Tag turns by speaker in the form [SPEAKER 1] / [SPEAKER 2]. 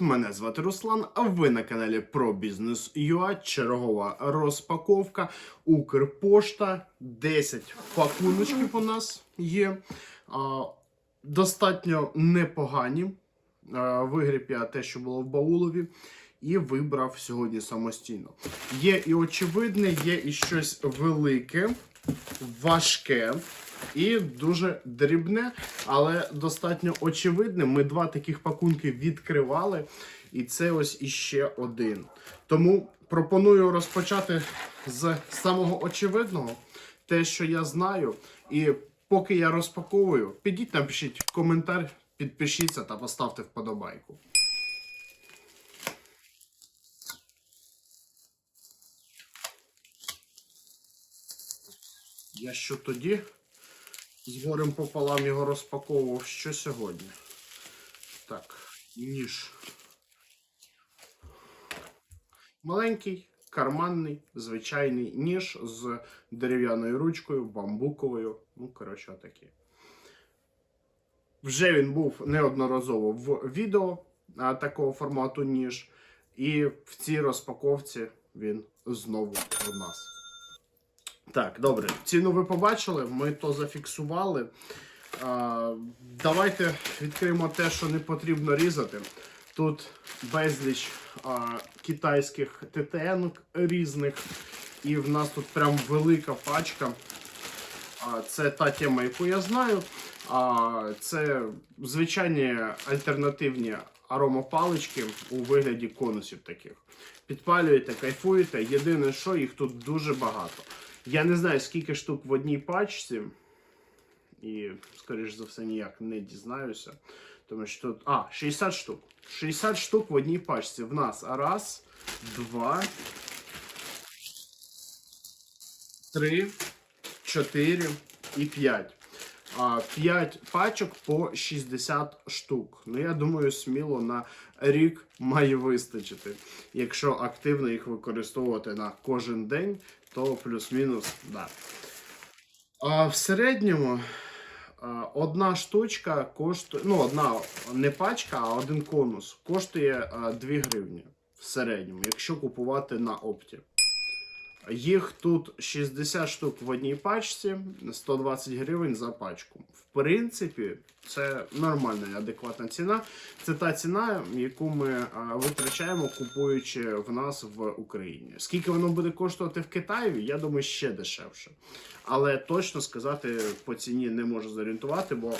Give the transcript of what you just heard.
[SPEAKER 1] Мене звати Руслан, а ви на каналі про бізнес ЮА. Чергова розпаковка. Укрпошта. 10 пакуночків у нас є. А, достатньо непогані. А, вигріб я те, що було в баулові, і вибрав сьогодні самостійно. Є і очевидне, є і щось велике, важке. І дуже дрібне, але достатньо очевидне. Ми два таких пакунки відкривали, і це ось іще один. Тому пропоную розпочати з самого очевидного, те, що я знаю. І поки я розпаковую, підіть напишіть коментар, підпишіться та поставте вподобайку. Я що тоді з горем пополам його розпаковував що сьогодні. Так, ніж. Маленький, карманний, звичайний ніж з дерев'яною ручкою, бамбуковою. Ну, коротше, отакий. Вже він був неодноразово в відео а, такого формату ніж. І в цій розпаковці він знову у нас. Так, добре. Ціну ви побачили, ми то зафіксували. А, давайте відкриємо те, що не потрібно різати. Тут безліч а, китайських ТТН різних. І в нас тут прям велика пачка. А, це та тема, яку я знаю. А, це звичайні альтернативні аромапалички у вигляді конусів таких. Підпалюєте, кайфуєте. Єдине, що їх тут дуже багато. Я не знаю, скільки штук в одній пачці. І, скоріш за все, ніяк не дізнаюся. Тому що тут. А, 60 штук. 60 штук в одній пачці. В нас раз, два, три, чотири і п'ять. А, 5 пачок по 60 штук. Ну, я думаю, сміло на рік має вистачити. Якщо активно їх використовувати на кожен день, то плюс-мінус, да. А в середньому одна штучка коштує, ну, одна не пачка, а один конус коштує 2 гривні в середньому, якщо купувати на опті. Їх тут 60 штук в одній пачці, 120 гривень за пачку. В принципі, це нормальна і адекватна ціна. Це та ціна, яку ми витрачаємо, купуючи в нас в Україні. Скільки воно буде коштувати в Китаї, я думаю, ще дешевше. Але точно сказати по ціні не можу зорієнтувати, бо